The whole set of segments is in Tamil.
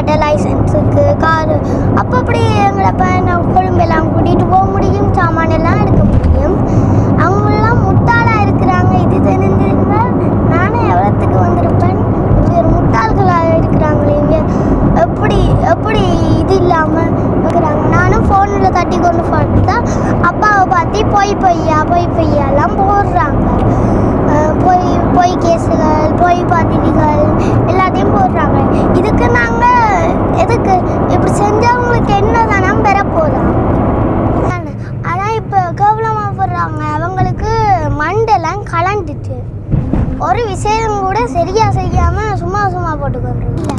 காட்ட லைசன்ஸுக்கு காரு அப்போ அப்படி எங்களை பையனை கொழும்பெல்லாம் கூட்டிகிட்டு போக முடியும் சாமான் எல்லாம் எடுக்க முடியும். அவங்களாம் முட்டாளாக இருக்கிறாங்க. இது தெரிஞ்சிருந்தால் நானும் எவ்வளோத்துக்கு வந்திருப்பேன்? இங்கே முட்டாள்களாக இருக்கிறாங்களே இங்கே. எப்படி எப்படி இது இல்லாமல் இருக்கிறாங்க? நானும் ஃபோனில் தட்டி கொண்டு பார்த்தா அப்பாவை பார்த்து போய் பொய்யா போய் பொய்யாலாம் போடுறாங்க. போய் போய் கேஸுகள் போய் பதிவுகள் எல்லாத்தையும் போடுறாங்க. இதுக்கு நாங்கள் எதுக்கு? இப்படி செஞ்சவங்களுக்கு என்ன தானம் பெற போதும் ஆனால் இப்போ கேவலமாக போடுறாங்க. அவங்களுக்கு மண்டெல்லாம் கலண்டுட்டு. ஒரு விஷயம் கூட சரியா செய்யாம சும்மா சும்மா போட்டுக்கொண்டு இல்லை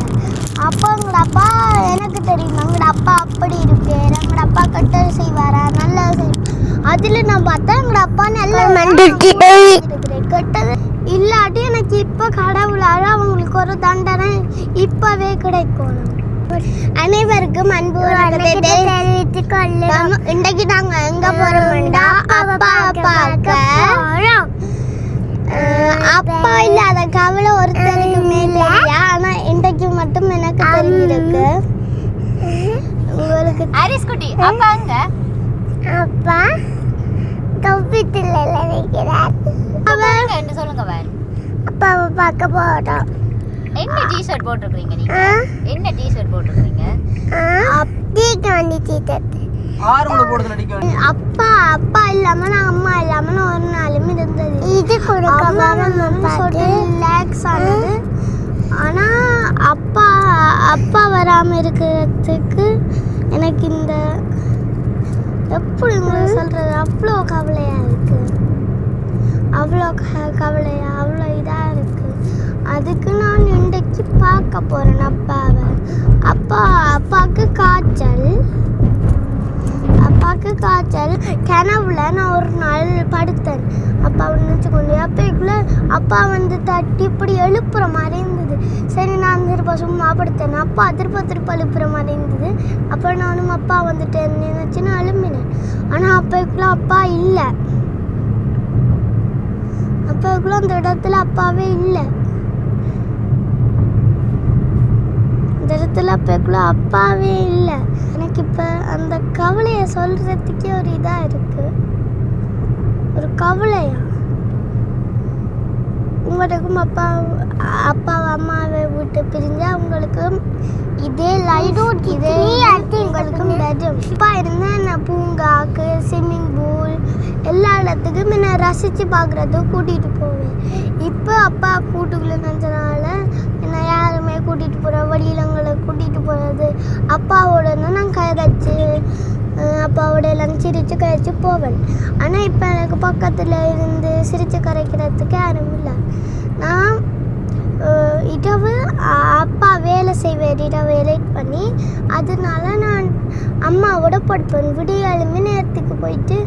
அப்போ எங்களோட அப்பா எனக்கு தெரியும். எங்களோட அப்பா அப்படி இருப்பார். எங்களோட அப்பா கெட்டது செய்வாரா? நல்லது செய்வார்? அதில் நான் பார்த்தா எங்களோட அப்பா நல்ல கெட்டது இல்லாட்டி எனக்கு இப்போ கடவுளால் அவங்களுக்கு ஒரு தண்டனை இப்போவே கிடைக்கணும். அனைவருக்கும் அன்பு தெரிவித்துக் கொள்ளும் இன்றைக்கு நாங்க எங்க போறோம்டா? அப்பா பார்க்க அப்பா இல்லாத கவலை ஒருத்தருக்குமே இல்லையா? ஆனா இன்றைக்கு மட்டும் எனக்கு தெரிஞ்சிருக்கு. உங்களுக்கு ஹரிஸ் குட்டி அப்பா அங்க அப்பா கம்ப்யூட்டர்ல நினைக்கிறார் அப்பா சொல்லுங்க வேன் அப்பாவை பார்க்க போறோம். என்ன டி-ஷர்ட் போட்டிருக்கீங்க நீங்க? என்ன டி-ஷர்ட் போட்டிருக்கீங்க அப்படிக்கு வந்து சீத்தது ஆறு கூட போடுறது அடிக்க வேண்டிய அப்பா அப்பா இல்லாம நான் அம்மா இல்லாம நான் ஒரு நாளும் இருந்தது. இது சொல்லிட்டு ரிலாக்ஸ் ஆனது. ஆனா அப்பா அப்பா வராம இருக்கிறதுக்கு எனக்கு இந்த எப்படி உங்களுக்கு சொல்றது? அவ்வளோ கவலையா இருக்கு. அவ்வளோ க- கவலையா அவ்வளோ இதாக இருக்கு. அதுக்கு நான் இன்றைக்கு பார்க்க போறேன் அப்பாவை. அப்பா அப்பாவுக்கு காய்ச்சல். அப்பாவுக்கு காய்ச்சல். கிணவுல நான் ஒரு நாள் படுத்தேன். அப்பா நினச்சி கொண்டு அப்போக்குள்ள அப்பா வந்து தட்டி இப்படி எழுப்புற மாதிரி இருந்தது. சரி நான் திருப்ப சும்மா படுத்தேன். அப்பா திருப்ப திருப்ப எழுப்புற மாதிரி இருந்தது. அப்போ நானும் அப்பா வந்துட்டேன் நினச்சி நான் எழுப்பினேன் ஆனால் அப்போக்குள்ள அப்பா இல்லை. அப்போக்குள்ள அந்த இடத்துல அப்பாவே இல்லை. இந்த இடத்துல அப்போக்குள்ள அப்பாவே இல்லை. எனக்கு இப்போ அந்த கவலையை சொல்கிறதுக்கே ஒரு இதாக இருக்கு. ஒரு கவலையா? உங்களுக்கும் அப்பா அப்பா அம்மாவை விட்டு பிரிஞ்சா உங்களுக்கும் இதே லைஃப் இதே உங்களுக்கும் பெட்ரூம் அப்பா இருந்தால் நான் பூங்காக்கு ஸ்விம்மிங் பூல் எல்லா இடத்துக்கும் நான் ரசித்து பார்க்குறதும் கூட்டிகிட்டு போவேன். இப்போ அப்பா கூட்டுக்குள்ளே நினச்சனால யாருமே கூட்டிகிட்டு போகிற வழியிலங்களை கூட்டிகிட்டு போகிறது அப்பாவோட நான் கதைச்சு அப்பாவோட எல்லாம் சிரித்து கரைச்சி போவேன். ஆனால் இப்போ எனக்கு பக்கத்தில் இருந்து சிரித்து கரைக்கிறதுக்கு யாரும் இல்லை. நான் இரவு அப்பா வேலை செய்வார் இரவு லேட் பண்ணி அதனால நான் அம்மாவோட படுப்பேன். விடியாலுமே நேரத்துக்கு போயிட்டு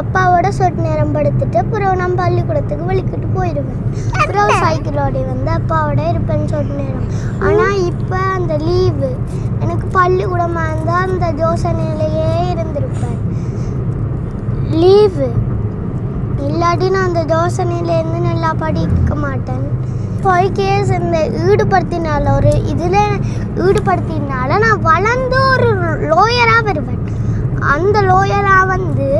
அப்பாவோட சொட்டு நேரம் படுத்துட்டு அப்புறம் நான் பள்ளிக்கூடத்துக்கு வலிக்கிட்டு போயிடுவேன் அப்புறம் சைக்கிளோட வந்து அப்பாவோட இருப்பேன் சொட்டு நேரம் ஆனால் இப்போ அந்த லீவு எனக்கு பள்ளிக்கூடமாக இருந்தால் அந்த யோசனையிலேயே இருந்திருப்பேன். லீவு இல்லாட்டி நான் அந்த யோசனையிலேருந்து நல்லா படிக்க மாட்டேன். போய் கேஸ் இந்த ஈடுபடுத்தினால ஒரு இதில் ஈடுபடுத்தினால நான் வளர்ந்து ஒரு லோயராக வருவேன். அந்த லோயராக வந்து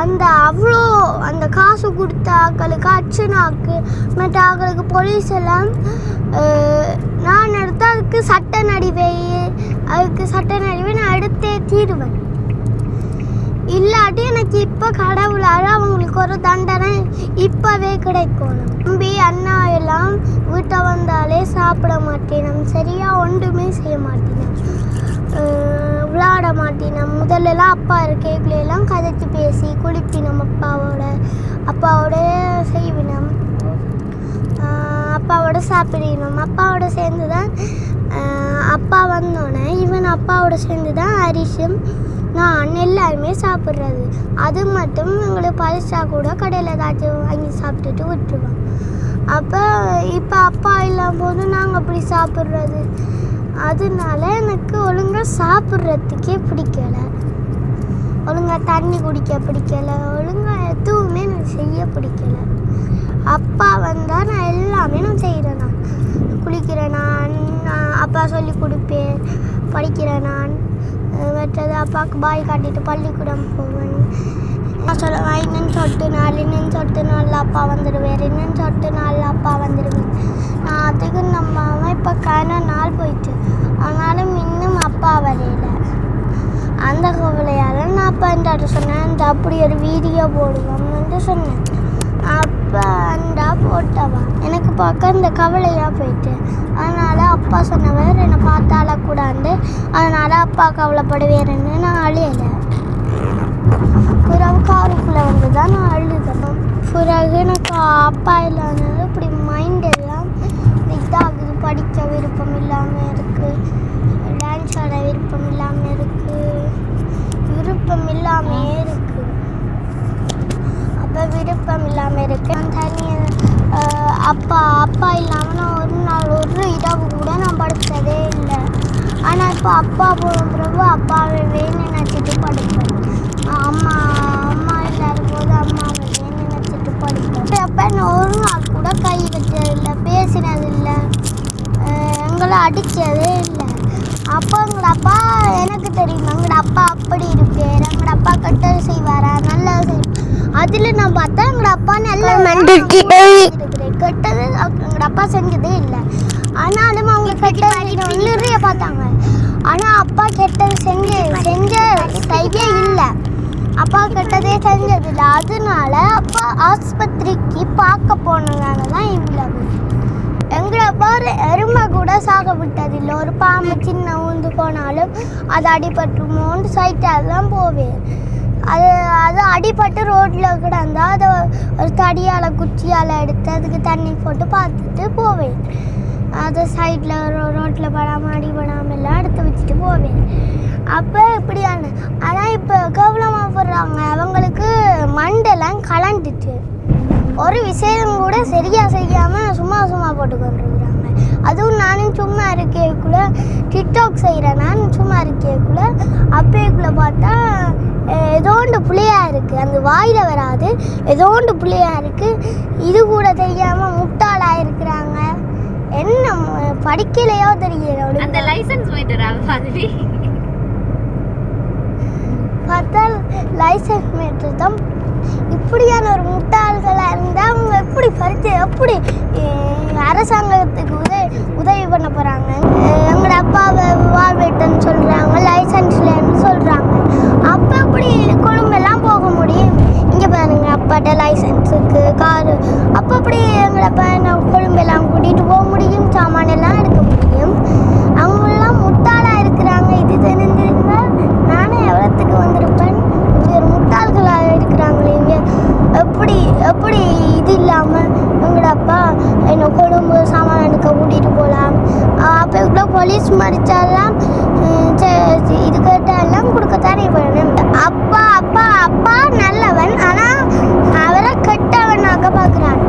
அந்த அவ்வளோ அந்த காசு கொடுத்த ஆக்களுக்கு அர்ச்சனாக்கு மற்ற ஆக்களுக்கு போலீஸ் எல்லாம் நான் எடுத்து அதுக்கு சட்ட நடிவை அதுக்கு சட்ட நடிவை நான் எடுத்தே தீருவேன். இல்லாட்டி எனக்கு இப்போ கடவுளால் அவங்களுக்கு ஒரு தண்டனை இப்போவே கிடைக்கும் தம்பி அண்ணா எல்லாம் வீட்டை வந்தாலே சாப்பிட மாட்டேனும். சரியாக ஒன்றுமே செய்ய மாட்டேனும். விளாட மாட்டினோம். முதல்லலாம் அப்பா இருக்கைக்குள்ளெல்லாம் கதைச்சு பேசி குளிப்பினோம் அப்பாவோட. அப்பாவோட செய்வினோம். அப்பாவோட சாப்பிடணும் அப்பாவோட சேர்ந்து தான் அப்பா வந்தோடனே இவன் அப்பாவோட சேர்ந்து தான் அரிசும் நான் எல்லாருமே சாப்பிட்றது. அது மட்டும் எங்களுக்கு பரிசா கூட கடையில் ஏதாச்சும் வாங்கி சாப்பிட்டுட்டு விட்டுருவோம் அப்போ இப்போ அப்பா இல்லாம போது நாங்கள் அப்படி சாப்பிட்றது. அதனால எனக்கு ஒழுங்காக சாப்பிட்றதுக்கே பிடிக்கல. ஒழுங்காக தண்ணி குடிக்க பிடிக்கல. ஒழுங்காக எதுவுமே எனக்கு செய்ய பிடிக்கல. அப்பா வந்தால் நான் எல்லாமே நான் செய்கிறேன் நான் குளிக்கிறேன் நான் அப்பா சொல்லி கொடுப்பேன். படிக்கிறேன் நான் மற்றது அப்பாவுக்கு பாய் காட்டிட்டு பள்ளிக்கூடம் போவேன். சொல்லுவேன் இன்னும் சொட்டு நாள் இன்னும் சொட்டு நல்லா அப்பா வந்துடுவார் இன்னும் சொட்டு நாளில் அப்பா வந்துடுவேன் நான் அதுக்கு நம்ம இப்போ கன நாள் போயிட்டு ஆனாலும் இன்னும் அப்பா வரையில. அந்த கவலையால் நான் அப்பா அந்த சொன்னேன் இந்த அப்படி ஒரு வீடியோ போடுவோம்னு சொன்னேன். அப்பா அந்த போட்டவா? எனக்கு பார்க்க இந்த கவலையாக போயிட்டு. அதனால் அப்பா சொன்னவர் என்னை பார்த்து அழக்கூடாது அதனால் அப்பா கவலைப்படுவேருன்னு நான் அழியலை பிறகு காருக்குள்ளே வந்து தான் நான் அழுதணும் பிறகு எனக்கு அப்பா இல்லாதது இப்படி மைண்ட் எல்லாம் இதாகுது. படிக்க விருப்பம் இல்லாமல் இருக்குது டான்ஸ் ஆட விருப்பம் இல்லாமல் இருக்குது விருப்பம் இல்லாமல் இருக்குது அப்போ விருப்பம் இல்லாமல் இருக்கு. நான் தனியாக அப்பா அப்பா இல்லாமல் நான் ஒரு நாள் ஒரு இரவு கூட நான் படித்ததே இல்லை. ஆனால் இப்போ அப்பா போன பிறகு அப்பாவை வேணும் நினச்சிட்டு படிப்பேன். அம்மா அம்மா இல்லாத போது அம்மாவை வேணும் நினச்சிட்டு படிப்பேன் அப்போ நான் ஒரு நாள் கூட கை வச்சதில்லை பேசினதில்லை அஹ் எங்களை அடித்ததே இல்லை. அப்போ எங்களோட அப்பா எனக்கு தெரியும் எங்களோட அப்பா அப்படி இருப்பார். எங்களோட அப்பா கெட்டது செய்வாரா? நல்லது செய்வார்? அதில் நான் பார்த்தா எங்களோட அப்பா நல்ல கெட்டது எங்களோட அப்பா செஞ்சதே இல்லை. ஆனாலும் அவங்க கெட்டது நிறைய பார்த்தாங்க. ஆனால் அப்பா கெட்டது செஞ்சு செஞ்ச செய்ய இல்லை. அப்பா கிட்டதே செஞ்சது இல்லை அதனால அப்பா ஆஸ்பத்திரிக்கு பார்க்க போனதால தான் இவ்வளவு. எங்களை பாரு எருமை கூட சாக விட்டதில்லை. ஒரு பாம்பு சின்ன ஊந்து போனாலும் அது அடிபட்டுமோன்னு சைட்டால் தான் போவேன். அது அது அடிபட்டு ரோட்டில் கிடந்தா அதை ஒரு தடியால் குச்சியால் எடுத்து அதுக்கு தண்ணி போட்டு பார்த்துட்டு போவேன். அது சைடில் ரோட்டில் படாமல் அடிபடாமல் எல்லாம் எடுத்து வச்சுட்டு போவேன் அப்போ இப்படியான ஆனால் இப்போ போடுறாங்க அவங்களுக்கு மண்டெல்லாம் கலண்டுட்டு. ஒரு விஷயம் கூட சரியா செய்யாம சும்மா சும்மா போட்டு கொண்டிருக்கிறாங்க அதுவும் நானும் சும்மா இருக்கேக்குள்ள டிக்டாக் செய்கிறேன் நான் சும்மா இருக்கேக்குள்ள அப்பேக்குள்ள பார்த்தா ஏதோண்டு புள்ளையா இருக்கு. அந்த வாயில வராது. ஏதோண்டு புள்ளையா இருக்கு. இது கூட தெரியாம முட்டாளா இருக்கிறாங்க. என்ன படிக்கலையோ தெரியல. அந்த. லைசென்ஸ் மீட்டரா பதவி பார்த்தா லைசன்ஸ் மீட்டர் தான் இப்படியான ஒரு முட்டாள்களாக இருந்தால் அவங்க எப்படி பறித்து எப்படி அரசாங்கத்துக்கு உதவி உதவி பண்ண போகிறாங்க எங்களோட அப்பாவை வாழ்வேட்டன்னு சொல்கிறாங்க லைசன்ஸ்லன்னு சொல்கிறாங்க அப்போ எப்படி கொழும்பெல்லாம் போக முடியும்? இங்கே பாருங்க அப்பாட்ட லைசன்ஸ் இருக்குது காரு அப்போ எப்படி எங்களை அப்பா நான் கொழும்பெல்லாம் கூட்டிகிட்டு போக முடியும் சாமான் எல்லாம் எடுக்க முடியும் அவங்களாம் முட்டாளாக இருக்கிறாங்க இது தெரிஞ்சிருந்தா நானே எவ்வளோத்துக்கு வந்திருப்பேன் இப்படி ஒரு முட்டாள்களாக இருக்கிறாங்களே இங்க எப்படி எப்படி இது இல்லாமல் எங்களோட அப்பா என்னை கொழும்பு சாமான் எடுக்க கூட்டிகிட்டு போகலாம் அப்போ இவ்வளோ போலீஸ் மறிச்சாலாம் இது கேட்டாலாம் கொடுக்கத்தானே வேணும் அப்பா அப்பா அப்பா நல்லவன். ஆனால் அவரை கெட்டவனாக பார்க்குறான்.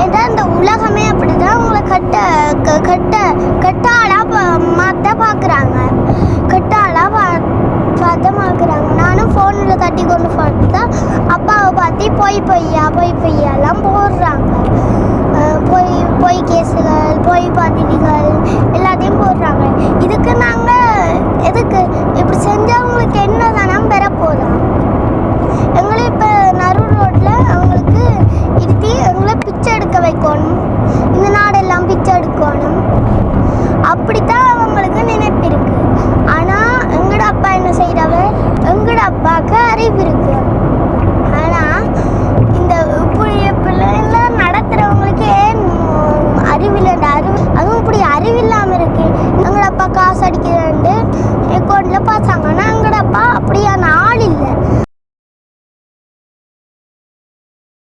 ஏன்னா இந்த உலகமே அப்படிதான் உங்களை கட்ட க- கட்ட கெட்டாளா மாற்ற பார்க்குறாங்க. கெட்டாளா பா பார்த்து பார்க்குறாங்க நானும் ஃபோனில் தட்டி கொண்டு பார்த்தா அப்பாவை பார்த்து பொய் பொய்யா பொய் பொய்யாலாம் போடுறாங்க. பொய் பொய் கேஸுகள் பொய் பத்திரிகள் எல்லாத்தையும் போடுறாங்க. இதுக்கு நாங்கள் எதுக்கு? இப்படி செஞ்சவங்களுக்கு என்ன தானம் பெற போதும் எங்களை இப்போ நரூர் ரோட்டில் அவங்களுக்கு இருத்தி எங்களை பிச்சை எடுக்க வைக்கணும்.